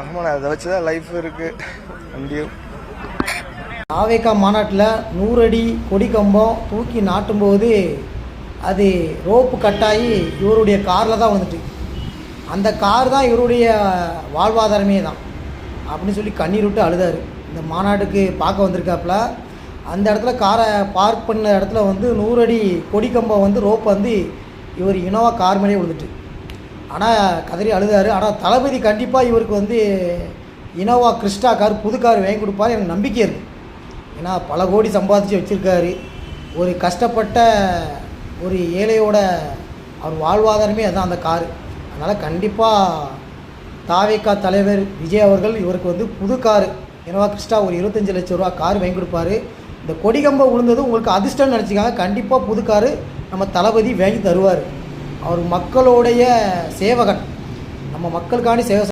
ஆமாண்ணா அதை வச்சு தான் லைஃப் இருக்குது வண்டியும். ஆவேக்கா மாநாட்டில் நூறடி கொடி கம்பம் தூக்கி நாட்டும்போது அது ரோப்பு கட்டாகி இவருடைய காரில் தான் வந்துட்டு. அந்த கார் தான் இவருடைய வாழ்வாதாரமே தான். அப்படின்னு சொல்லி கண்ணீர் விட்டு அழுதார். இந்த மாநாட்டுக்கு பார்க்க வந்திருக்காப்புல. அந்த இடத்துல காரை பார்க் பண்ண இடத்துல வந்து நூறடி கொடி கம்பம் வந்து ரோப் வந்து இவர் இனோவா கார் மேலே விழுந்துட்டு. ஆனால் கதறி அழுதார். ஆனால் தளபதி கண்டிப்பாக இவருக்கு வந்து இனோவா கிறிஸ்டா கார் புது கார் வாங்கி கொடுப்பாரு. எனக்கு நம்பிக்கை இருக்குது ஏன்னா பல கோடி சம்பாதிச்சு வச்சுருக்காரு. ஒரு கஷ்டப்பட்ட ஒரு ஏழையோட அவர் வாழ்வாதாரமே அதுதான் அந்த காரு. அதனால் கண்டிப்பாக தாவேக்கா தலைவர் விஜய் அவர்கள் இவருக்கு வந்து புது காரு இனோவா கிறிஸ்டா ஒரு இருபத்தஞ்சு லட்ச ரூபா கார் வாங்கி கொடுப்பாரு. இந்த கொடிகம்பம் விழுந்தது உங்களுக்கு அதிர்ஷ்டம்னு நினச்சிக்காங்க. கண்டிப்பாக புது காரு நம்ம தளபதி வாங்கி தருவார். அவர் மக்களுடைய சேவகன். நம்ம மக்களுக்காண்டி சேவை